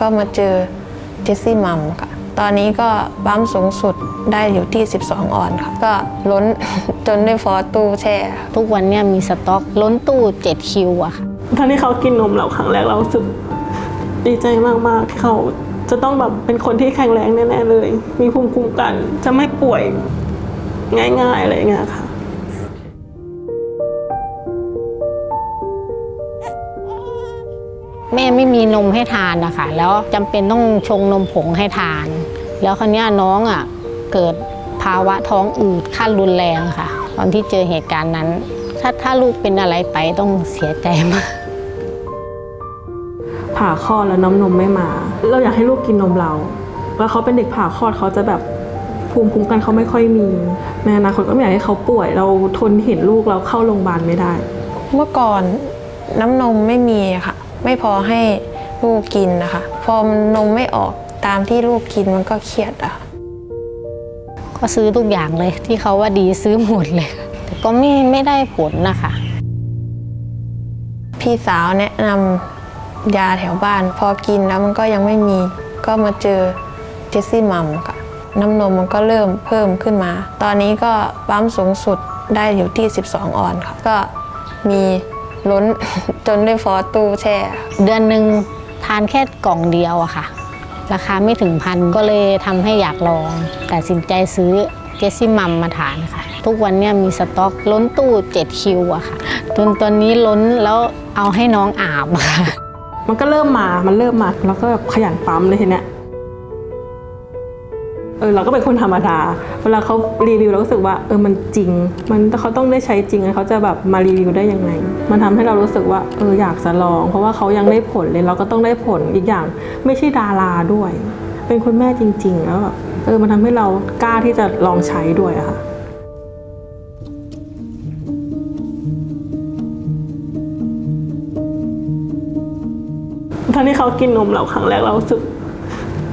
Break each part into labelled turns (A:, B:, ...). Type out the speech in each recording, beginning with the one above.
A: ก็มาเจอเจสซี่มัมค่ะ ตอนนี้ก็ปั๊มสูงสุดได้อยู่ที่ 12 ออนค่ะ ก็ล้นจนได้ฟอตู้แช่ค่ะ
B: ทุกวันเนี่ยมีสต็อกล้นตู้ 7 คิวอะค่ะ
C: ตอนที่เขากินนมเราครั้งแรกเรารู้สึกดีใจมากๆที่เขาจะต้องแบบเป็นคนที่แข็งแรงแน่ๆเลย มีภูมิคุ้มกัน จะไม่ป่วยง่ายๆอะไรอย่างเงี้ยค่ะ
B: แม่ไม่มีนมให้ทานนะคะแล้วจำเป็นต้องชงนมผงให้ทาน แล้วคราวเนี้ยน้องอะเกิดภาวะท้องอืดขั้นรุนแรงค่ะ ตอนที่เจอเหตุการณ์นั้น ถ้าถ้าลูกเป็นอะไรไปต้องเสียใจมาก
C: ผ่าคลอดแล้วน้ำนมไม่มา เราอยากให้ลูกกินนมเรา แล้วเขาเป็นเด็กผ่าคลอดเขาจะแบบภูมิคุ้มกันเขาไม่ค่อยมีในอนาคตก็ไม่อยากให้เขาป่วย เราทนเห็นลูกเราเข้าโรงพยาบาลไม่ได้
A: เมื่อก่อนน้ำนมไม่มีค่ะ ไม่พอให้ลูกกินนะคะ พอมันนมไม่ออกตามที่ลูกกินมันก็เครียดอะค่ะ
B: ก็ซื้อทุกอย่างเลยที่เขาว่าดีซื้อหมดเลย แต่ก็ไม่ไม่ได้ผลนะคะ
A: พี่สาวแนะนำยาแถวบ้าน พอกินแล้วมันก็ยังไม่มี ก็มาเจอเจสซี่มัมค่ะน้ำนมมันก็เริ่มเพิ่มขึ้นมา ตอนนี้ก็ปั๊มสูงสุดได้อยู่ที่ 12 ออนค่ะ ก็มี ล้น จนได้ฟอตู้แช่ค่ะ
B: เดือนหนึ่งทานแค่กล่องเดียวอะค่ะ ราคาไม่ถึงพันก็เลยทำให้อยากลองตัดสินใจซื้อเจสซี่มัมมาทานค่ะ ทุกวันเนี่ยมีสต็อกล้นตู้7คิวอะค่ะจนตอนนี้ล้นแล้วเอาให้น้องอาบอะค่ะ
C: มันก็เริ่มมา มันเริ่มมา แล้วก็แบบขยันปั๊มเลยทีเนี้ย เออเราก็เป็นคนธรรมดา เวลาเขารีวิวเราก็รู้สึกว่าเออมันจริง มันเขาต้องได้ใช้จริงเขาจะแบบมารีวิวได้ยังไง มันทำให้เรารู้สึกว่าเอออยากจะลอง เพราะว่าเขายังได้ผลเลยเราก็ต้องได้ผลอีกอย่าง ไม่ใช่ดาราด้วย เป็นคุณแม่จริง ๆ แล้วแบบเออมันทำให้เรากล้าที่จะลองใช้ด้วยอะค่ะตอนที่เขากินนมเราครั้งแรกเรารู้สึก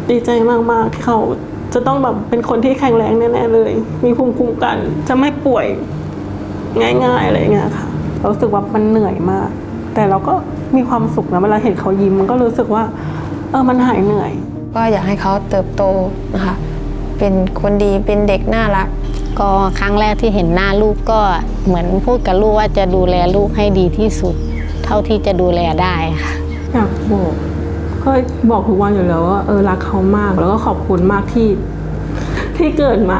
C: ดีใจมาก ๆ ที่เขา จะต้องแบบเป็นคนที่แข็งแรงแน่ๆเลย มีภูมิคุ้มกัน จะไม่ป่วยง่ายๆอะไรอย่างเงี้ยค่ะเรารู้สึกว่ามันเหนื่อยมาก แต่เราก็มีความสุขนะเวลาเห็นเขายิ้มมันก็รู้สึกว่า เออมันหายเหนื่อย
A: ก็อยากให้เขาเติบโตนะคะ เป็นคนดีเป็นเด็กน่ารัก
B: ก็ครั้งแรกที่เห็นหน้าลูกก็เหมือนพูดกับลูกว่าจะดูแลลูกให้ดีที่สุด เท่าที่จะดูแลได้ค่ะ
C: อยากบอก ก็บอกทุกวันอยู่แล้วว่าเออรักเขามาก แล้วก็ขอบคุณมากที่ที่เกิดมา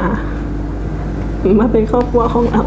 C: มาเป็นครอบครัวของเรา